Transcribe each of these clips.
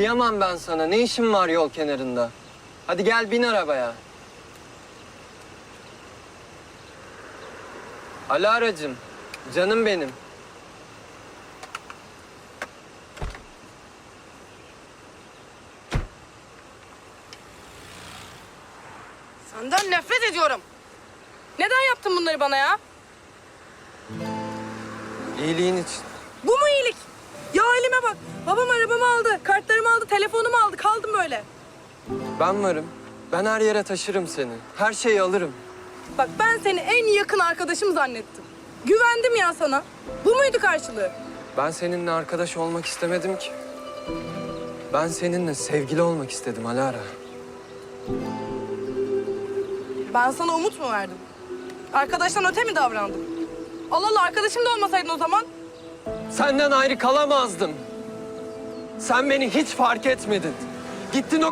Kıyamam ben sana. Ne işin var yol kenarında? Hadi gel bin arabaya. Alaracığım, canım benim. Senden nefret ediyorum. Neden yaptın bunları bana ya? İyiliğin için. Ya halime bak. Babam arabamı aldı, kartlarımı aldı, telefonumu aldı. Kaldım böyle. Ben varım. Ben her yere taşırım seni. Her şeyi alırım. Bak ben seni en yakın arkadaşım zannettim. Güvendim ya sana. Bu muydu karşılığı? Ben seninle arkadaş olmak istemedim ki. Ben seninle sevgili olmak istedim Alara. Ben sana umut mu verdim? Arkadaştan öte mi davrandım? Allah Allah arkadaşım da olmasaydın o zaman. Senden ayrı kalamazdım. Sen beni hiç fark etmedin. Gittin o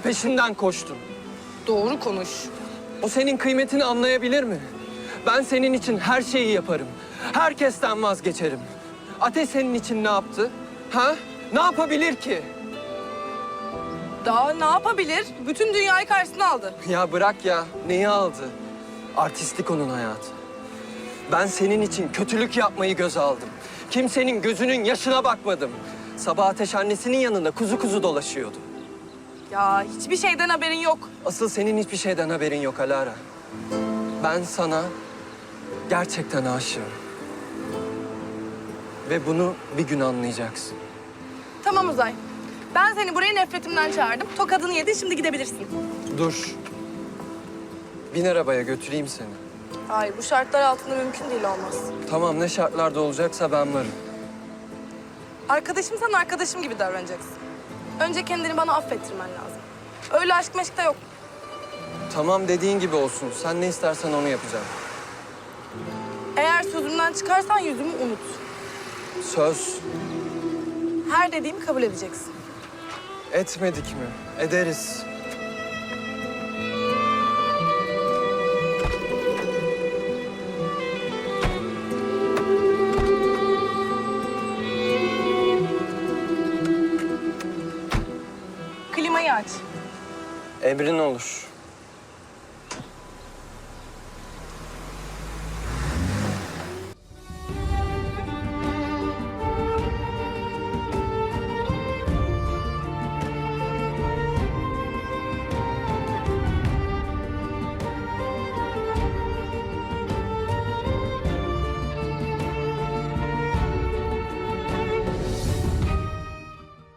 peşinden koştun. Doğru konuş. O senin kıymetini anlayabilir mi? Ben senin için her şeyi yaparım. Herkesten vazgeçerim. Ateş senin için ne yaptı? Ha? Ne yapabilir ki? Daha ne yapabilir? Bütün dünyayı karşısına aldı. Ya bırak ya. Neyi aldı? Artistlik onun hayatı. Ben senin için kötülük yapmayı göze aldım. Kimsenin gözünün yaşına bakmadım. Sabah Ateş annesinin yanında kuzu kuzu dolaşıyordu. Ya hiçbir şeyden haberin yok. Asıl senin hiçbir şeyden haberin yok Alara. Ben sana gerçekten aşığım. Ve bunu bir gün anlayacaksın. Tamam Uzay. Ben seni buraya nefretimden çağırdım. Tokadını yedin şimdi gidebilirsin. Dur. Bin arabaya götüreyim seni. Hayır bu şartlar altında mümkün değil olmaz. Tamam ne şartlarda olacaksa ben varım. Arkadaşım sen arkadaşım gibi davranacaksın. Önce kendini bana affettirmen lazım. Öyle aşk meşk de yok. Tamam dediğin gibi olsun. Sen ne istersen onu yapacağım. Eğer sözümden çıkarsan yüzümü unut. Söz Her dediğimi kabul edeceksin. etmedik mi? Ederiz. Klimayı aç. Emrin olur.